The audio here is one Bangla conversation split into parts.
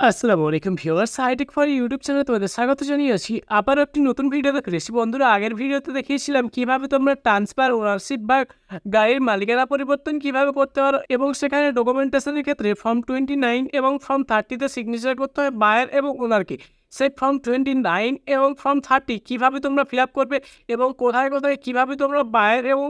আসসালামু আলাইকুম ভিউয়ার্স হাইটেক ফর ইউটিউব চ্যানেলে তোমাদের স্বাগত জানিয়েছি। আবার একটি নতুন ভিডিও দেখে এসেছি। বন্ধুরা, আগের ভিডিওতে দেখিয়েছিলাম কীভাবে তোমরা ট্রান্সফার ওনারশিপ বা গাড়ির মালিকানা পরিবর্তন কীভাবে করতে পারো এবং সেখানে ডকুমেন্টেশনের ক্ষেত্রে ফর্ম টোয়েন্টি নাইন এবং ফর্ম থার্টিতে সিগনেচার করতে হয় বায়ার এবং ওনারকে সেই ফর্ম টোয়েন্টি নাইন এবং ফর্ম থার্টি কীভাবে তোমরা ফিল আপ করবে এবং কোথায় কোথায় কীভাবে তোমরা বায়ার এবং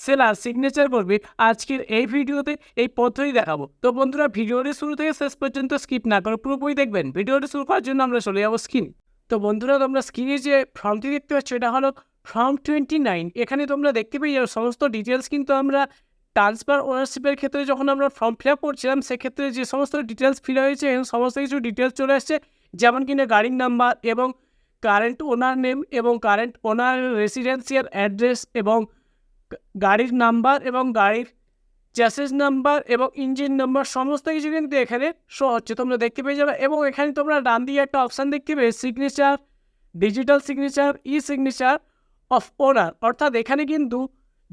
সেলার সিগনেচার করবে। আজকের এই ভিডিওতে এই পদ্ধতি দেখাবো। তো বন্ধুরা, ভিডিওটি শুরু থেকে শেষ পর্যন্ত স্কিপ না করে পুরোপুরি দেখবেন। ভিডিওটি শুরু করার জন্য আমরা চলে যাব স্ক্রিন তো বন্ধুরা, তোমরা স্ক্রিনে যে ফর্মটি দেখতে পাচ্ছ, এটা হলো ফর্ম টোয়েন্টি নাইন এখানে তোমরা দেখতে পেয়ে যাবে সমস্ত ডিটেলস কিন্তু আমরা ট্রান্সফার ওনারশিপের ক্ষেত্রে যখন আমরা ফর্ম ফিল আপ করছিলাম, সেক্ষেত্রে যে সমস্ত ডিটেলস ফিল হয়েছে এবং সমস্ত কিছু ডিটেলস চলে আসছে। যেমন কিনা গাড়ির নাম্বার এবং কারেন্ট ওনার নেম এবং কারেন্ট ওনার রেসিডেন্সিয়াল অ্যাড্রেস এবং গাড়ির নাম্বার এবং গাড়ির চ্যাসেস নাম্বার এবং ইঞ্জিন নাম্বার সমস্ত কিছু কিন্তু এখানে শো হচ্ছে। তোমরা দেখতে পেয়ে যাবে এবং এখানে তোমরা ডান দিকে একটা অপশান দেখতে পেয়ে signature digital signature e signature of owner অর্থাৎ এখানে কিন্তু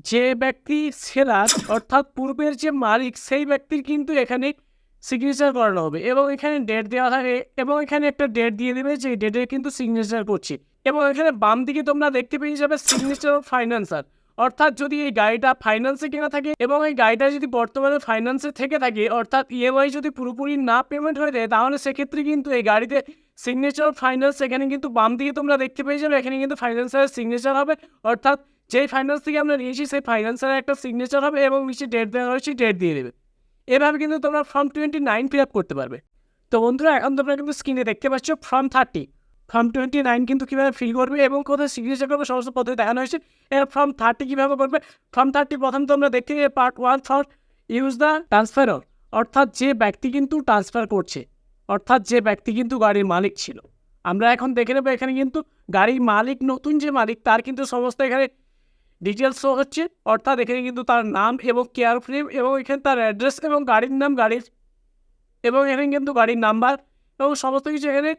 যে ব্যক্তি সেলার, অর্থাৎ পূর্বের যে মালিক, সেই ব্যক্তির কিন্তু এখানে সিগনেচার করানো হবে এবং এখানে ডেট দেওয়া থাকে এবং এখানে একটা ডেট দিয়ে দেবে যে ডেটে কিন্তু সিগনেচার করছে। এবং এখানে বাম দিকে তোমরা দেখতে পেয়ে যাবে সিগনেচার ফাইন্যান্সার অর্থাৎ যদি এই গাড়িটা ফাইন্যান্সে কেনা থাকে এবং এই গাড়িটা যদি বর্তমানে ফাইন্যান্সে থেকে থাকে, অর্থাৎ ইএমআই যদি পুরোপুরি না পেমেন্ট হয়ে যায় তাহলে সেক্ষেত্রে কিন্তু এই গাড়িতে সিগনেচার ফাইন্যান্স এখানে কিন্তু বাম দিকে তোমরা দেখতে পেয়ে যাবে এখানে কিন্তু ফাইন্যান্সারের সিগনেচার হবে। অর্থাৎ যেই ফাইন্যান্স থেকে আমরা নিয়েছি, সেই ফাইন্যান্সারের একটা সিগনেচার হবে এবং নিচে ডেট দেওয়া হয়েছে ডেট দিয়ে দেবে। এভাবে কিন্তু তোমরা form twenty nine fill up করতে পারবে। তো বন্ধুরা, এখন তোমরা কিন্তু স্ক্রিনে দেখতে পাচ্ছ form thirty form twenty nine কিন্তু কীভাবে ফিল করবে এবং কোথায় সিগনেচার করবে, সমস্ত পদ্ধতি দেখানো হয়েছে। ফর্ম থার্টি কীভাবে করবে? ফর্ম থার্টি প্রথম তোমরা দেখতে গিয়ে part one for use the transferor অর্থাৎ যে ব্যক্তি কিন্তু ট্রান্সফার করছে, অর্থাৎ যে ব্যক্তি কিন্তু গাড়ির মালিক ছিল। আমরা এখন দেখে নেব এখানে কিন্তু গাড়ির মালিক, নতুন যে মালিক, তার কিন্তু সমস্ত এখানে ডিটেলস শো হচ্ছে। অর্থাৎ এখানে কিন্তু তার নাম এবং কেয়ার ফ্রেম এবং এখানে তার অ্যাড্রেস এবং গাড়ির নাম, গাড়ির এবং এখানে কিন্তু গাড়ির নাম্বার এবং সমস্ত কিছু এখানে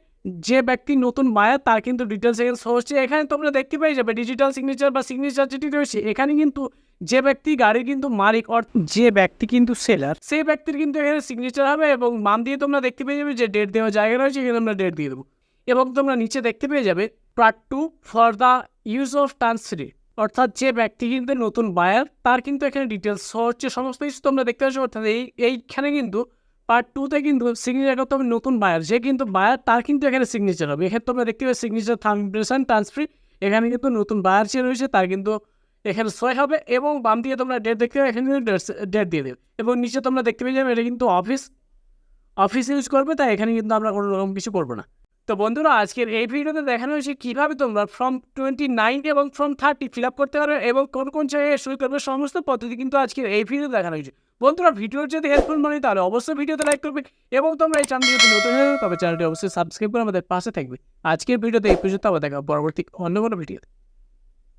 যে ব্যক্তি নতুন বায়ার তার কিন্তু ডিটেলস এখানে শো হচ্ছে। এখানে তোমরা দেখতে পেয়ে যাবে ডিজিটাল সিগনেচার বা সিগনেচার যেটি রয়েছে, এখানে কিন্তু যে ব্যক্তি গাড়ির কিন্তু মালিক অর যে ব্যক্তি কিন্তু সেলার সেই ব্যক্তির কিন্তু এখানে সিগনেচার হবে এবং মান দিয়ে তোমরা দেখতে পেয়ে যাবে যে ডেট দেওয়া জায়গা রয়েছে, এখানে আমরা ডেট দিয়ে দেবো। এবং তোমরা নিচে দেখতে পেয়ে যাবে part two for the use of transferee অর্থাৎ যে ব্যক্তি কিন্তু নতুন বায়ার তার কিন্তু এখানে ডিটেলস হচ্ছে, সমস্ত কিছু তোমরা দেখতে পাচ্ছ, অর্থাৎ এই, এইখানে কিন্তু পার্ট টুতে কিন্তু সিগনেচার করতে হবে নতুন বায়ার যে কিন্তু বায়ার তার কিন্তু এখানে সিগনেচার হবে। এক্ষেত্রে তোমরা দেখতে পাবে সিগনেচার থাম্পেশন ট্রান্সফ্রি এখানে কিন্তু নতুন বায়ার চেয়ে রয়েছে, তার কিন্তু এখানে সই হবে এবং বাম দিয়ে তোমরা ডেট দেখতে পাবে, এখানে ডেট দিয়ে দেবে। এবং নিচে তোমরা দেখতে পেয়ে যাবে, এটা কিন্তু অফিস অফিস ইউজ করবে, তাই এখানে কিন্তু আমরা কোনো রকম কিছু করব না। তো বন্ধুরা, আজকের এই ভিডিওতে দেখানো হয়েছে কীভাবে তোমরা ফর্ম টোয়েন্টি নাইন এবং ফর্ম থার্টি ফিল আপ করতে পারবে এবং কোন কোন জায়গায় শুরু করবে, সমস্ত পদ্ধতি কিন্তু আজকের এই ভিডিওতে দেখানো হয়েছে। বন্ধুরা, ভিডিওর যদি হেল্পফুল মনে তাহলে অবশ্যই ভিডিওতে লাইক করবে এবং তোমরা এই চ্যানেল যদি নতুন হয়ে তবে চ্যানেলটি অবশ্যই সাবস্ক্রাইব করে আমাদের পাশে থাকবে। আজকের ভিডিওতে এই পর্যন্ত, আবার দেখা পরবর্তী অন্য কোনো ভিডিওতে